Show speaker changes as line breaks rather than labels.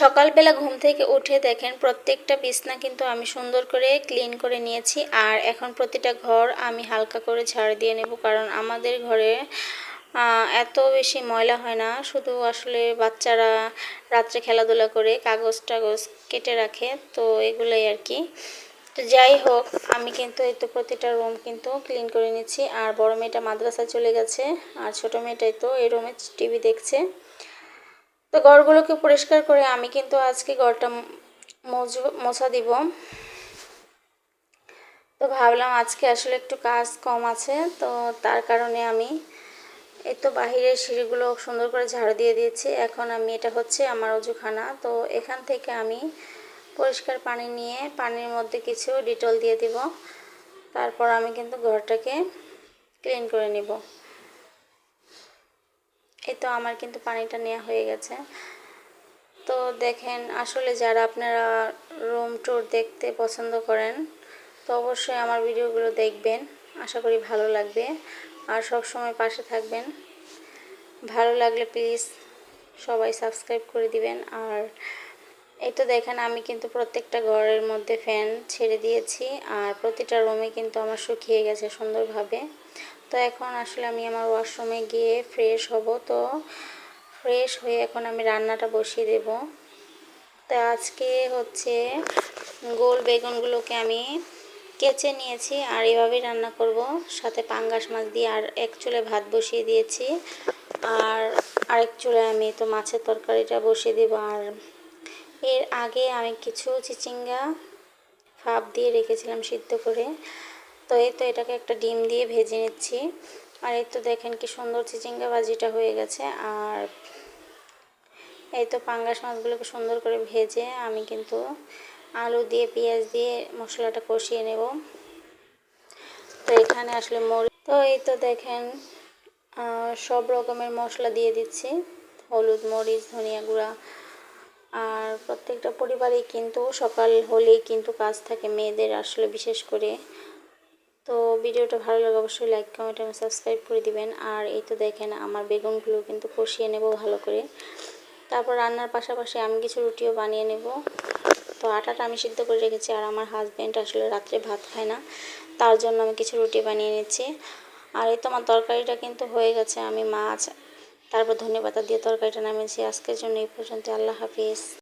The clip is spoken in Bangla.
সকালবেলা ঘুম থেকে উঠে দেখেন প্রত্যেকটা বিছনা কিন্তু আমি সুন্দর করে ক্লিন করে নিয়েছি আর এখন প্রতিটা ঘর আমি হালকা করে ঝাড় দিয়ে নেব কারণ আমাদের ঘরে এত বেশি ময়লা হয় না। শুধু আসলে বাচ্চারা রাত্রে খেলাধুলা করে কাগজ টাগজ কেটে রাখে, তো এগুলোই আর কি। তো যাই হোক, আমি কিন্তু এই তো প্রতিটা রুম কিন্তু ক্লিন করে নিচ্ছি। আর বড় মেয়েটা মাদ্রাসায় চলে গেছে, আর ছোট মেয়েটাই তো এই রুমে টিভি দেখছে। তো ঘরগুলোকে পরিষ্কার করে আমি কিন্তু আজকে ঘরটা মোছা দিব। তো ভাবলাম আজকে আসলে একটু কাজ কম আছে, তো তার কারণে আমি এই তো বাহিরের সিঁড়িগুলো সুন্দর করে ঝাড়ু দিয়ে দিয়েছি। এখন আমি, এটা হচ্ছে আমার অজুখানা। তো এখান থেকে আমি পরিষ্কার পানি নিয়ে পানির মধ্যে কিছু ডিটল দিয়ে দিব। তারপর আমি কিন্তু ঘরটাকে ক্লিন করে নিব। এই তো আমার কিন্তু পানিটা নেওয়া হয়ে গেছে। তো দেখেন, আসলে যারা আপনারা রুম ট্যুর দেখতে পছন্দ করেন, তো অবশ্যই আমার ভিডিওগুলো দেখবেন। আশা করি ভালো লাগবে। আর সব সময় পাশে থাকবেন। ভালো লাগলে প্লিজ সবাই সাবস্ক্রাইব করে দিবেন। আর এই তো দেখেন, আমি কিন্তু প্রত্যেকটা ঘরের মধ্যে ফ্যান ছেড়ে দিয়েছি আর প্রতিটা রুমে কিন্তু আমার শুকিয়ে গেছে সুন্দরভাবে। তো এখন আসলে আমি আমার ওয়াশরুমে গিয়ে ফ্রেশ হব। তো ফ্রেশ হয়ে এখন আমি রান্নাটা বসিয়ে দেব। তো আজকে হচ্ছে গোল বেগুনগুলোকে আমি কেচে নিয়েছি আর এভাবেই রান্না করব। সাথে পাঙ্গাস মাছ দিয়ে আর এক চুলে ভাত বসিয়ে দিয়েছি। আর আরেক চুলে আমি তো মাছের তরকারিটা বসিয়ে দেবো। আর এর আগে আমি কিছু চিচিঙ্গা ভাপ দিয়ে রেখেছিলাম সিদ্ধ করে। তো এই তো এটাকে একটা ডিম দিয়ে ভেজে নিচ্ছি। আর এই তো দেখেন কি সুন্দর চিচিঙ্গা ভাজিটা হয়ে গেছে। আর এই তো পাঙ্গাস মাছগুলোকে সুন্দর করে ভেজে আমি কিন্তু আলু দিয়ে, পেঁয়াজ দিয়ে মশলাটা কষিয়ে নেব। তো এখানে আসলে মরি, তো এই তো দেখেন সব রকমের মশলা দিয়ে দিচ্ছি। হলুদ, মরিচ, ধনিয়া গুঁড়া। আর প্রত্যেকটা পরিবারেই কিন্তু সকাল হলেই কিন্তু কাজ থাকে মেয়েদের আসলে বিশেষ করে। তো ভিডিওটা ভালো লাগে অবশ্যই লাইক কমেন্ট এবং সাবস্ক্রাইব করে দিবেন। আর এই তো দেখেন আমার বেগুনগুলো কিন্তু কষিয়ে নেব ভালো করে। তারপর রান্নার পাশাপাশি আমি কিছু রুটিও বানিয়ে নেব। তো আটাটা আমি সিদ্ধ করে রেখেছি আর আমার হাজব্যান্ড আসলে রাত্রে ভাত খায় না, তার জন্য আমি কিছু রুটি বানিয়ে নিচ্ছি। আর এই তো আমার তরকারিটা কিন্তু হয়ে গেছে, আমি মাছ তারপর ধনে পাতা দিয়ে তরকারিটা নামিয়েছি। আজকের জন্য এই পর্যন্ত আল্লাহ হাফিজ।